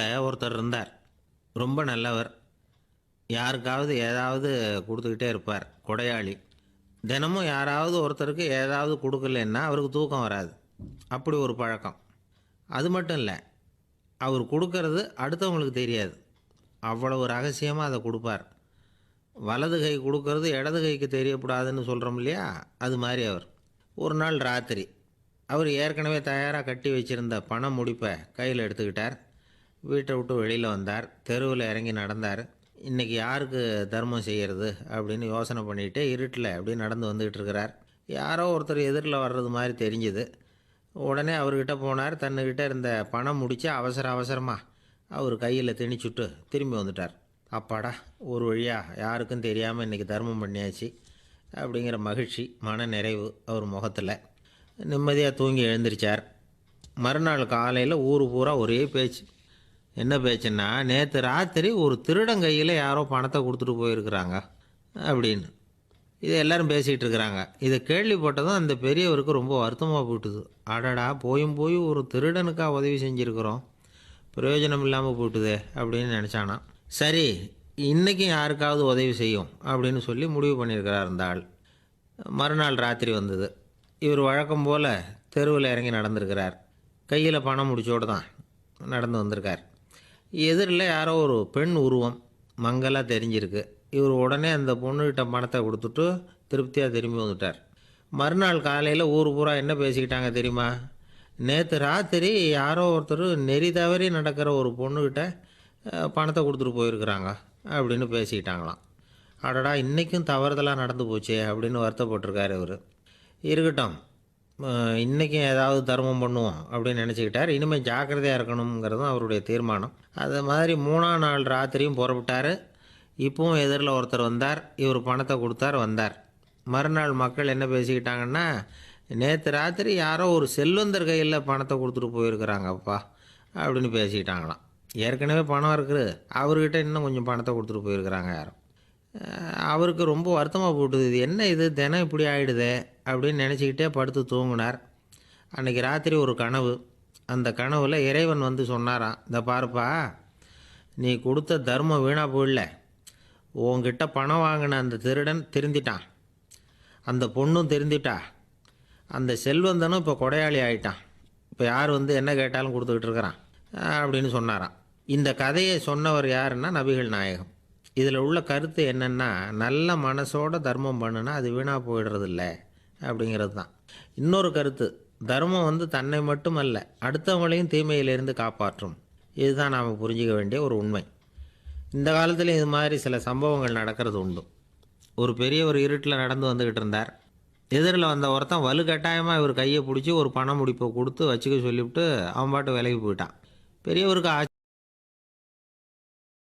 ஒருத்தர் இருந்தார். ரொம்ப நல்லவர். யாருக்காவது ஏதாவது கொடுத்துக்கிட்டே இருப்பார் கொடையாளி. தினமும் யாராவது ஒருத்தருக்கு ஏதாவது கொடுக்கலன்னா அவருக்கு தூக்கம் வராது. அப்படி ஒரு பழக்கம். அது மட்டும் இல்லை அவர் கொடுக்கறது அடுத்தவங்களுக்கு தெரியாது. அவ்வளவு ரகசியமாக அதை கொடுப்பார். வலது கை கொடுக்கறது இடது கைக்கு தெரியக்கூடாதுன்னு சொல்கிறோம் இல்லையா? அது மாதிரி அவர். ஒரு நாள் ராத்திரி அவர் ஏற்கனவே தயாராக கட்டி வச்சுருந்த பணம் முடிப்பை கையில் எடுத்துக்கிட்டார். வீட்டை விட்டு வெளியில் வந்தார். தெருவில் இறங்கி நடந்தார். இன்றைக்கி யாருக்கு தர்மம் செய்கிறது அப்படின்னு யோசனை பண்ணிகிட்டே இருட்டில் அப்படி நடந்து வந்துக்கிட்டு இருக்கிறார். யாரோ ஒருத்தர் எதிரில் வர்றது மாதிரி தெரிஞ்சுது. உடனே அவர்கிட்ட போனார். தன்னுக்கிட்ட இருந்த பணம் முடித்து அவசர அவசரமாக அவர் கையில் திணிச்சுட்டு திரும்பி வந்துட்டார். அப்பாடா ஒரு வழியாக யாருக்கும் தெரியாமல் இன்றைக்கி தர்மம் பண்ணியாச்சு அப்படிங்கிற மகிழ்ச்சி மன நிறைவு அவர் முகத்தில். நிம்மதியாக தூங்கி எழுந்திரிச்சார். மறுநாள் காலையில் ஊர் பூரா ஒரே பேச்சு. என்ன பேச்சுன்னா நேற்று ராத்திரி ஒரு திருடன் கையில் யாரோ பணத்தை கொடுத்துட்டு போயிருக்கிறாங்க அப்படின்னு. இது எல்லாரும் பேசிகிட்டு இருக்கிறாங்க. இதை கேள்விப்பட்டதும் அந்த பெரியவருக்கு ரொம்ப வருத்தமாக போயிட்டுது. அடடா போயும் போய் ஒரு திருடனுக்காக உதவி செஞ்சுருக்கிறோம். பிரயோஜனம் இல்லாமல் போயிட்டுதே அப்படின்னு நினச்சானா. சரி இன்றைக்கும் யாருக்காவது உதவி செய்யும் அப்படின்னு சொல்லி முடிவு பண்ணியிருக்கிறார் அந்த ஆள். மறுநாள் ராத்திரி வந்தது. இவர் வழக்கம் போல் தெருவில் இறங்கி நடந்திருக்கிறார். கையில் பணம் முடிச்சோடு தான் நடந்து வந்திருக்கார். எதிரில் யாரோ ஒரு பெண் உருவம் மங்கலாக தெரிஞ்சிருக்கு. இவர் உடனே அந்த பொண்ணுகிட்ட பணத்தை கொடுத்துட்டு திருப்தியாக திரும்பி வந்துட்டார். மறுநாள் காலையில் ஊர் பூரா என்ன பேசிக்கிட்டாங்க தெரியுமா? நேற்று ராத்திரி யாரோ ஒருத்தர் நெறி தவறி நடக்கிற ஒரு பொண்ணுக்கிட்ட பணத்தை கொடுத்துட்டு போயிருக்கிறாங்க அப்படின்னு பேசிக்கிட்டாங்களாம். அடடா இன்றைக்கும் தவறுதலாக நடந்து போச்சே அப்படின்னு வருத்தப்பட்டிருக்காரு இவர். இருக்கட்டும் இன்றைக்கும் ஏதாவது தர்மம் பண்ணுவோம் அப்படின்னு நினச்சிக்கிட்டார். இனிமேல் ஜாக்கிரதையாக இருக்கணுங்கிறதும் அவருடைய தீர்மானம். அது மாதிரி மூணாம் நாள் ராத்திரியும் புறப்பட்டார். இப்பவும் எதிரில் ஒருத்தர் வந்தார். இவர் பணத்தை கொடுத்தார் வந்தார். மறுநாள் மக்கள் என்ன பேசிக்கிட்டாங்கன்னா நேற்று ராத்திரி யாரோ ஒரு செல்வந்தர் கையில் பணத்தை கொடுத்துட்டு போயிருக்கிறாங்கப்பா அப்படின்னு பேசிக்கிட்டாங்களாம். ஏற்கனவே பணம் இருக்குது. அவர்கிட்ட இன்னும் கொஞ்சம் பணத்தை கொடுத்துட்டு போயிருக்கிறாங்க யாரும் அவருக்கு ரொம்ப வருத்தமாக போட்டுது. இது என்ன இது? தினம் இப்படி ஆகிடுது அப்படின்னு நினச்சிக்கிட்டே படுத்து தூங்கினார். அன்றைக்கி ராத்திரி ஒரு கனவு. அந்த கனவில் இறைவன் வந்து சொன்னாராம் இந்த பாருப்பா நீ கொடுத்த தர்மம் வீணாக போயிடல உங்ககிட்ட பணம் வாங்கின அந்த திருடன் திருந்திட்டான். அந்த பொண்ணும் திருந்திட்டா. அந்த செல்வந்தனும் இப்போ கொடையாளி ஆயிட்டான். இப்போ யார் வந்து என்ன கேட்டாலும் கொடுத்துக்கிட்டு இருக்கிறான் அப்படின்னு சொன்னாராம். இந்த கதையை சொன்னவர் யாருன்னா நபிகள் நாயகம். இதில் உள்ள கருத்து என்னென்னா நல்ல மனசோட தர்மம் பண்ணுனா அது வீணாக போயிடுறதில்ல அப்படிங்கிறது தான். இன்னொரு கருத்து தர்மம் வந்து தன்னை மட்டுமல்ல அடுத்தவங்களையும் தீமையிலிருந்து காப்பாற்றும். இதுதான் நாம் புரிஞ்சிக்க வேண்டிய ஒரு உண்மை. இந்த காலத்தில் இது மாதிரி சில சம்பவங்கள் நடக்கிறது உண்டு. ஒரு பெரிய ஒரு இருட்டில் நடந்து வந்துக்கிட்டு இருந்தார். எதிரில் வந்த ஒருத்தன் வலுக்கட்டாயமாக இவர் கையை பிடிச்சி ஒரு பணம் முடிப்பை கொடுத்து வச்சுக்க சொல்லிவிட்டு அவன் பாட்டு விலகி போயிட்டான். பெரியவருக்கு ஆச்சு